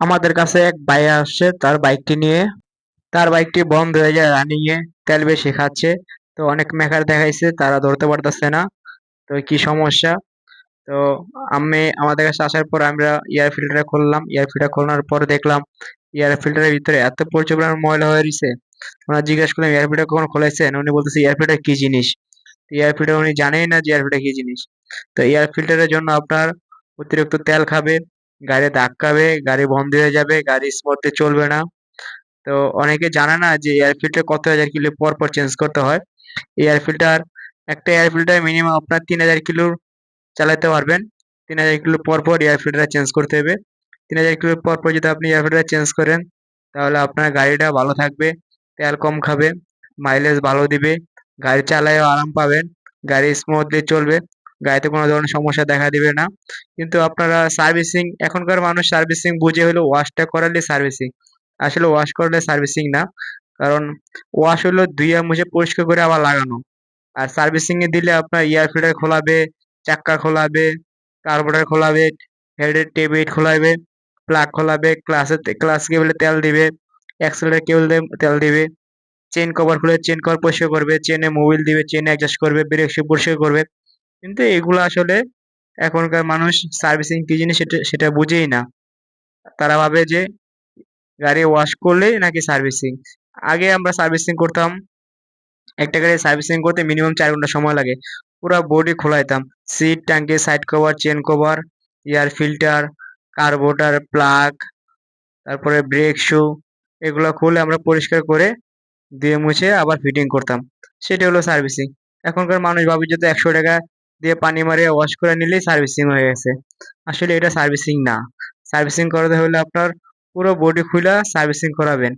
আমাদের কাছে এক ভাইয়া আসছে, তার বাইকটি নিয়ে। তার বাইকটি বন্ধ হয়ে যায় রানিং এ, তেল বেশি খাচ্ছে। তো অনেক মেকার দেখাইছে, তারা ধরতে পারতেছে না। তো কি সমস্যা? তো আমি, আমাদের কাছে আসার পর আমরা এয়ার ফিল্টার খুললাম। এয়ার ফিল্টার খোলার পর দেখলাম এয়ার ফিল্টারের ভিতরে এত পরিমাণ ময়লা হয়ে রয়েছে। ওনার জিজ্ঞেস করলাম এয়ার ফিল্টার কখন খোলাইছেন উনি বলতেছে এয়ার ফিল্টার কি জিনিস? এয়ার ফিল্টার উনি জানেই না যে এয়ার ফিল্টার কি জিনিস। তো এয়ার ফিল্টারের জন্য আপনার অতিরিক্ত তেল খাবে। গাড়ি ধাক্কাবে গাড়ি বন্ধ হয়ে যাবে, গাড়ি স্মুথলি চলবে না। তো অনেকে জানে না যে এয়ার ফিল্টার কত হাজার কিলো পর পর চেঞ্জ করতে হয়। এয়ার ফিল্টার একটা এয়ার ফিল্টার মিনিমাম আপনার তিন হাজার কিলোর চালাতে পারবেন। তিন হাজার কিলো পর পর এয়ার ফিল্টার চেঞ্জ করতে হবে। তিন হাজার কিলো পর পর যদি আপনি এয়ার ফিল্টার চেঞ্জ করেন, তাহলে আপনার গাড়িটা ভালো থাকবে, তেল কম খাবে মাইলেজ ভালো দিবে, গাড়ি চালায়ও আরাম পাবেন, গাড়ি স্মুথলি চলবে। গাড়িতে কোনো ধরনের সমস্যা দেখা দিবে না। কিন্তু আপনারা সার্ভিসিং এখনকার মানুষ সার্ভিসিং বুঝে হলো ওয়াশটা করালে সার্ভিসিং আসলে ওয়াশ করলে সার্ভিসিং না। কারণ ওয়াশ হলো ধুইয়া মুছে পরিষ্কার করে আবার লাগানো। আর সার্ভিসিং এ দিলে আপনার এয়ার ফিল্টার খোলাবে, চাক্কা খোলাবে কার্বোরেটর খোলাবে হেডের টেবিট খোলাবে প্লাগ খোলাবে ক্লাসের ক্লাস কেবলে তেল দিবে অ্যাক্সেলের কেবল তেল দিবে চেন কভার খুলে চেন কভার পরিষ্কার করবে চেনে মোবিল দিবে চেনে অ্যাডজাস্ট করবে ব্রেক সে পরিষ্কার করবে। কিন্তু এগুলো আসলে এখনকার মানুষ সার্ভিসিং কি জিনিস সেটা সেটা বুঝেই না। তারা ভাবে যে গাড়ি ওয়াশ করলেই নাকি সার্ভিসিং আগে আমরা সার্ভিসিং করতাম, একটা গাড়ি সার্ভিসিং করতে মিনিমাম চার ঘণ্টা সময় লাগে। পুরো বডি খোলাইতাম। সিট ট্যাঙ্কি side cover chain cover air filter carburettor plug তারপরে ব্রেক শু এগুলো খুলে আমরা পরিষ্কার করে দিয়ে মুছে আবার ফিটিং করতাম। সেটা হলো সার্ভিসিং এখনকার মানুষ ভাবে যে তো একশো টাকা দিয়ে পানি মারিয়ে ওয়াশ করে নিলেই সার্ভিসিং হয়ে গেছে। আসলে এটা সার্ভিসিং না। সার্ভিসিং করাতে হলে আপনার পুরো বডি খুলে সার্ভিসিং করাবেন।